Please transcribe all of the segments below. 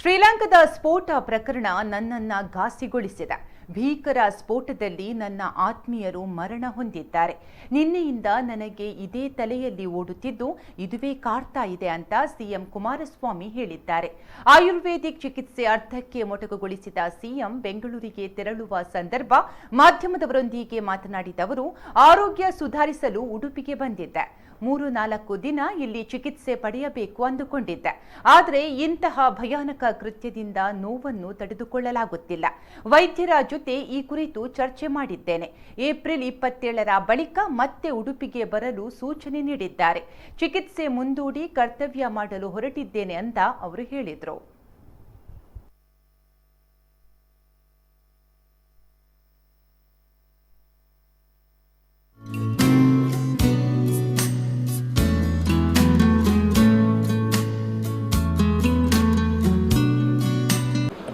ಶ್ರೀಲಂಕಾದ ಸ್ಫೋಟ ಪ್ರಕರಣ ನನ್ನನ್ನ ಘಾಸಿಗೊಳಿಸಿದೆ. ಭೀಕರ ಸ್ಫೋಟದಲ್ಲಿ ನನ್ನ ಆತ್ಮೀಯರು ಮರಣ ಹೊಂದಿದ್ದಾರೆ. ನಿನ್ನೆಯಿಂದ ನನಗೆ ಇದೇ ತಲೆಯಲ್ಲಿ ಓಡುತ್ತಿದ್ದು ಇದುವೇ ಕಾಡ್ತಾ ಇದೆ ಅಂತ ಸಿಎಂ ಕುಮಾರಸ್ವಾಮಿ ಹೇಳಿದ್ದಾರೆ. ಆಯುರ್ವೇದಿಕ್ ಚಿಕಿತ್ಸೆ ಅರ್ಧಕ್ಕೆ ಮೊಟಕುಗೊಳಿಸಿದ ಸಿಎಂ ಬೆಂಗಳೂರಿಗೆ ತೆರಳುವ ಸಂದರ್ಭ ಮಾಧ್ಯಮದವರೊಂದಿಗೆ ಮಾತನಾಡಿದ ಅವರು, ಆರೋಗ್ಯ ಸುಧಾರಿಸಲು ಉಡುಪಿಗೆ ಬಂದಿದ್ದೆ. ಮೂರು ನಾಲ್ಕು ದಿನ ಇಲ್ಲಿ ಚಿಕಿತ್ಸೆ ಪಡೆಯಬೇಕು ಅಂದುಕೊಂಡಿದ್ದೆ. ಆದರೆ ಇಂತಹ ಭಯಾನಕ ಕೃತ್ಯದಿಂದ ನೋವನ್ನು ತಡೆದುಕೊಳ್ಳಲಾಗುತ್ತಿಲ್ಲ. ವೈದ್ಯರ ಜೊತೆ ಈ ಕುರಿತು ಚರ್ಚೆ ಮಾಡಿದ್ದೇನೆ. ಏಪ್ರಿಲ್ ಇಪ್ಪತ್ತೇಳರ ಬಳಿಕ ಮತ್ತೆ ಉಡುಪಿಗೆ ಬರಲು ಸೂಚನೆ ನೀಡಿದ್ದಾರೆ. ಚಿಕಿತ್ಸೆ ಮುಂದೂಡಿ ಕರ್ತವ್ಯ ಮಾಡಲು ಹೊರಟಿದ್ದೇನೆ ಅಂತ ಅವರು ಹೇಳಿದರು.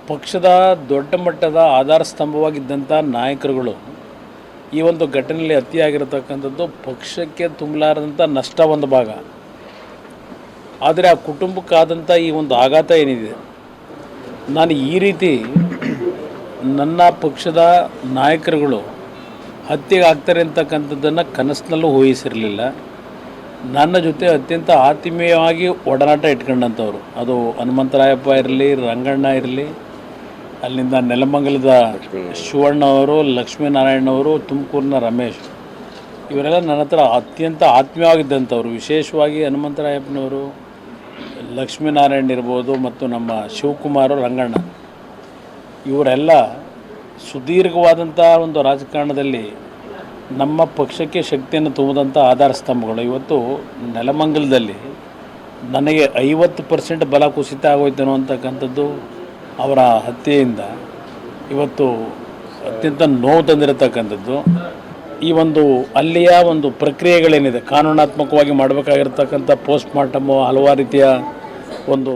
ಪಕ್ಷದ ದೊಡ್ಡ ಮಟ್ಟದ ಆಧಾರ ಸ್ತಂಭವಾಗಿದ್ದಂಥ ನಾಯಕರುಗಳು ಈ ಒಂದು ಘಟನೆಯಲ್ಲಿ ಅತಿಯಾಗಿರತಕ್ಕಂಥದ್ದು ಪಕ್ಷಕ್ಕೆ ತುಂಬಲಾರದಂಥ ನಷ್ಟ ಒಂದು ಭಾಗ. ಆದರೆ ಆ ಕುಟುಂಬಕ್ಕಾದಂಥ ಈ ಒಂದು ಆಘಾತ ಏನಿದೆ? ನಾನು ಈ ರೀತಿ ನನ್ನ ಪಕ್ಷದ ನಾಯಕರುಗಳು ಹತ್ಯೆಗೆ ಆಗ್ತಾರೆ ಅಂತಕ್ಕಂಥದ್ದನ್ನು ಕನಸಿನಲ್ಲೂ ಊಹಿಸಿರಲಿಲ್ಲ. ನನ್ನ ಜೊತೆ ಅತ್ಯಂತ ಆತ್ಮೀಯವಾಗಿ ಒಡನಾಟ ಇಟ್ಕೊಂಡಂಥವ್ರು. ಅದು ಹನುಮಂತರಾಯಪ್ಪ ಇರಲಿ, ರಂಗಣ್ಣ ಇರಲಿ ಅಲ್ಲಿಂದ ನೆಲಮಂಗಲದ ಶಿವಣ್ಣ ಅವರು ಲಕ್ಷ್ಮೀನಾರಾಯಣವರು, ತುಮಕೂರಿನ ರಮೇಶ್. ಇವರೆಲ್ಲ ನನ್ನ ಹತ್ರ ಅತ್ಯಂತ ಆತ್ಮೀಯವಾಗಿದ್ದಂಥವ್ರು. ವಿಶೇಷವಾಗಿ ಹನುಮಂತರಾಯಪ್ಪನವರು, ಲಕ್ಷ್ಮೀನಾರಾಯಣ ಇರ್ಬೋದು ಮತ್ತು ನಮ್ಮ ಶಿವಕುಮಾರ್ ರಂಗಣ್ಣ. ಇವರೆಲ್ಲ ಸುದೀರ್ಘವಾದಂಥ ಒಂದು ರಾಜಕಾರಣದಲ್ಲಿ ನಮ್ಮ ಪಕ್ಷಕ್ಕೆ ಶಕ್ತಿಯನ್ನು ತುಂಬಿದಂಥ ಆಧಾರ ಸ್ತಂಭಗಳು. ಇವತ್ತು ನೆಲಮಂಗಲದಲ್ಲಿ ನನಗೆ ಐವತ್ತು ಪರ್ಸೆಂಟ್ ಬಲ ಕುಸಿತ ಆಗೋಯ್ತೇನೋ ಅಂತಕ್ಕಂಥದ್ದು ಅವರ ಹತ್ಯೆಯಿಂದ ಇವತ್ತು ಅತ್ಯಂತ ನೋವು ತಂದಿರತಕ್ಕಂಥದ್ದು. ಈ ಒಂದು ಅಲ್ಲಿಯ ಒಂದು ಪ್ರಕ್ರಿಯೆಗಳೇನಿದೆ, ಕಾನೂನಾತ್ಮಕವಾಗಿ ಮಾಡಬೇಕಾಗಿರ್ತಕ್ಕಂಥ ಪೋಸ್ಟ್ ಮಾರ್ಟಮು ಹಲವಾರು ರೀತಿಯ ಒಂದು